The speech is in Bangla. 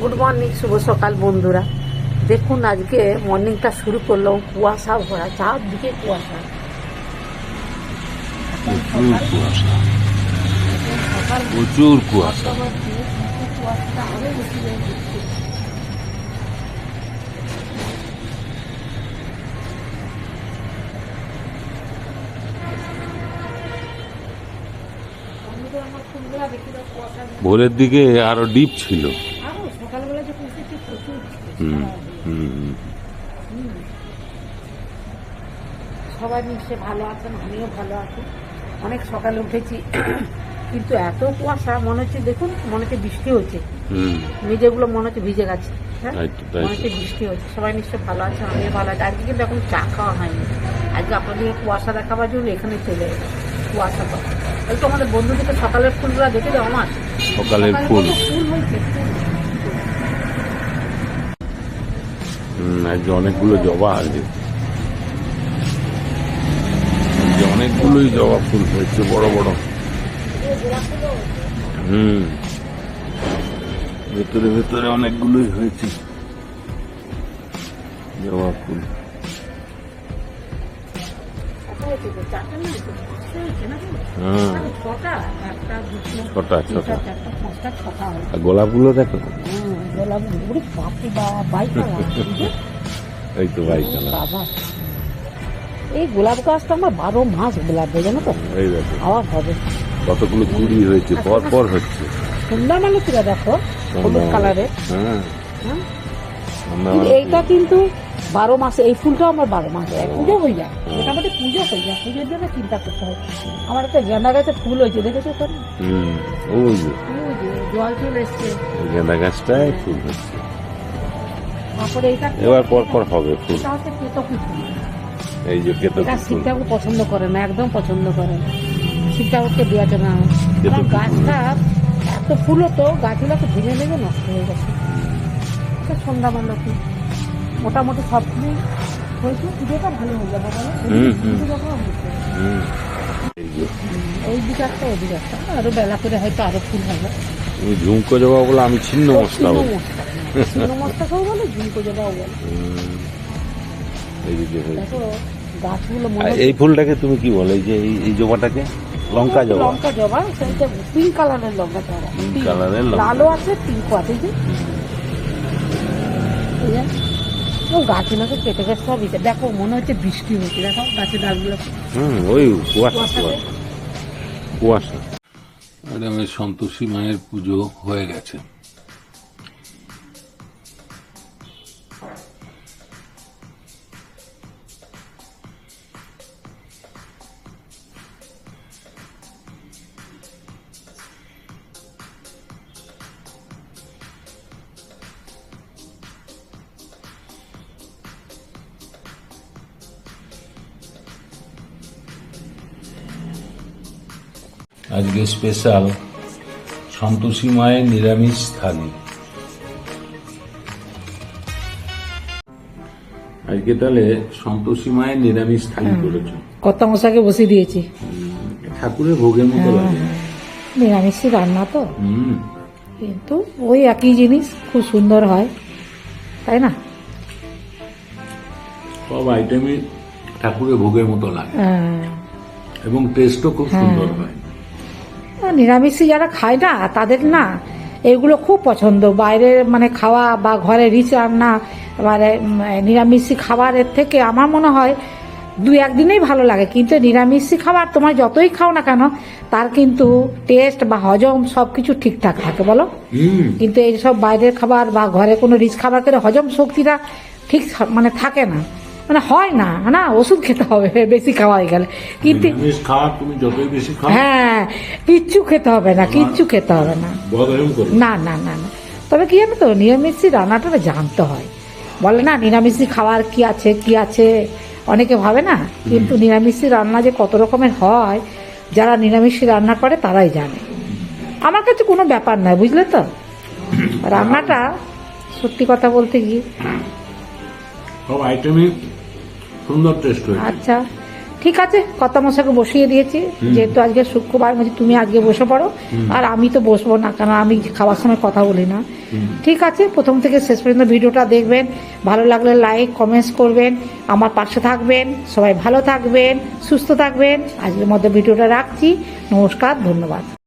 গুড মর্নিং শুভ সকাল বন্ধুরা। দেখুন, আজকে মর্নিংটা শুরু করলাম কুয়াশা ভরা, চারদিকে কুয়াশা। কুয়াশা। কুয়াশা। ভোরের দিকে আরও ডিপ ছিল আরও সকালবেলা যখন উঠেছি প্রচুর ছিল। হুম হুম সবাই নিশ্চয়ই ভালো আছেন আমিও ভালো আছি। অনেক সকালে উঠেছি। কিন্তু এত কুয়াশা মনে হচ্ছে দেখুন মনে হচ্ছে বৃষ্টি হচ্ছে। মেঝেগুলো মনে হচ্ছে ভিজে গেছে। হ্যাঁ? মনে হচ্ছে বৃষ্টি হচ্ছে। সবাই নিশ্চয়ই ভালো আছে আমিও ভালো আছি। আজকে কিন্তু এখন চা খাওয়া হয়নি। আজকে আপনাদের কুয়াশা দেখাবার জন্য এখানে চলে এলাম কুয়াশা তো আমাদের বন্ধুদেরকে সকালের ফুলগুলো দেখে দাও আমার। সকালের ফুল। ফুল হয়েছে ফুল। হুম, আজকে অনেকগুলো জবা আছে আজকে অনেকগুলোই জবা ফুল হয়েছে বড় বড়। গোলাপ। হুম। ভেতরে ভেতরে অনেকগুলোই হয়েছে। জবা ফুল? হ্যাঁ। ছটা ছটা, আর গোলাপগুলো দেখো। বাইক এই তো ভাই কালা বাবা এই গোলাপ গাছটা আমার বারো মাস গোলাপ দেয় জানো তো? আবার হবে। কতগুলো কুড়ি হয়েছে পর পর হচ্ছে। সুন্দর মানে দেখো? হলুদ কালারের। হ্যাঁ। হ্যাঁ। কিন্তু এইটা কিন্তু বারো মাসে এই ফুলটাও আমার বারো মাসে। পুজো হয়ে যায়। এটা মোটামুটি পুজো হয়ে যায়। পুজোর জন্য চিন্তা করতে হয়। আমার একটা গেঁদা গাছে ফুল হয়েছে দেখেছ তো জল চলে এসছে। গেঁদা গাছটায় ফুল হচ্ছে। এবার পর পর হবে ফুল। এই যে কেতকী শিব পছন্দ করে না একদম পছন্দ করে না। শিব ঠাকুরকে দেওয়া যাবে না আমার গাছটা এত ফুল হতো গাছগুলোকে ভেঙে ভেঙে নষ্ট হয়ে গেছে। সন্ধ্যা মালতি। মোটামুটি সব ফুলই হয়েছে পুজোটা ভালো হয়ে যাবে বলো। হুম, হুম। পুজো হয়েছে। ওই দিকে একটা ওই দিকে একটা আরও বেলা করে হয়তো আরও ফুল হবে। ঝুমকো জবা বলে আমি ছিন্ন ছিন্ন বলি মস্তা ছিন্ন বলে ঝুমকো জবাও বলে। গাছগুলো এই ফুলটাকে তুমি কি বলো এই যে এই- এই জবাটাকে লঙ্কা জবা। লঙ্কা জবা সেটা পিঙ্ক কালারের লঙ্কা জবা। পিঙ্ক কালারের লালও আছে পিঙ্কও আছে যে, ও গাছগুলোকে কেটে কেটে সব দিতে। দেখো মনে হচ্ছে বৃষ্টি হচ্ছে। দেখো গাছের ডালগুলো। হুম ওই। কুয়াশা। কুয়াশা। ম্যাডামের সন্তোষী মায়ের পুজো হয়ে গেছে। আজকে স্পেশাল সন্তোষী মায়ের নিরামিষ থালি। আজকে তাহলে সন্তোষী মায়ের নিরামিষ থালি করেছ। কত মশাকে বসিয়ে দিয়েছি। ঠাকুরের ভোগের মতো লাগে নিরামিষই রান্না তো। হুম। কিন্তু ওই একই জিনিস খুব সুন্দর হয়। তাই না? সব আইটেমই ঠাকুরের ভোগের মতো লাগে। হ্যাঁ। এবং টেস্টও খুব সুন্দর হয়। নিরামিষই যারা খায় না তাদের না এগুলো খুব পছন্দ। বাইরের মানে খাওয়া বা ঘরে রিচ রান্না মানে নিরামিষি খাবারের থেকে আমার মনে হয় দু একদিনেই ভালো লাগে। কিন্তু নিরামিষি খাবার তোমার যতই খাও না কেন তার কিন্তু টেস্ট বা হজম সব কিছু ঠিকঠাক থাকে বলো? কিন্তু এইসব বাইরের খাবার বা ঘরে কোনো রিচ খাবার খেলে হজম শক্তিটা ঠিক মানে থাকে না। মানে হয় না না ওষুধ খেতে হবে বেশি খাওয়া হয়ে গেলে। কিন্তু হ্যাঁ কিচ্ছু খেতে হবে না কিচ্ছু খেতে হবে না। না না না না। তবে কি জানো তো নিরামিষি রান্নাটা জানতে হয়। বলে না নিরামিষি খাবার কি আছে কি আছে? অনেকে ভাবে না কিন্তু নিরামিষি রান্না যে কত রকমের হয় যারা নিরামিষি রান্না করে তারাই জানে। আমার কাছে কোনো ব্যাপার নয় বুঝলে তো? রান্নাটা সত্যি কথা বলতে কি সব আইটেমই সুন্দর টেস্ট হয়েছে। আচ্ছা ঠিক আছে কর্তা মশাকে বসিয়ে দিয়েছি যেহেতু আজকে শুক্রবার বলছি তুমি আজকে বসে পড়ো আর আমি তো বসবো না কারণ আমি খাওয়ার সময় কথা বলি না। ঠিক আছে প্রথম থেকে শেষ পর্যন্ত ভিডিওটা দেখবেন ভালো লাগলে লাইক কমেন্টস করবেন আমার পাশে থাকবেন সবাই ভালো থাকবেন সুস্থ থাকবেন আজকের মধ্যে ভিডিওটা রাখছি নমস্কার ধন্যবাদ।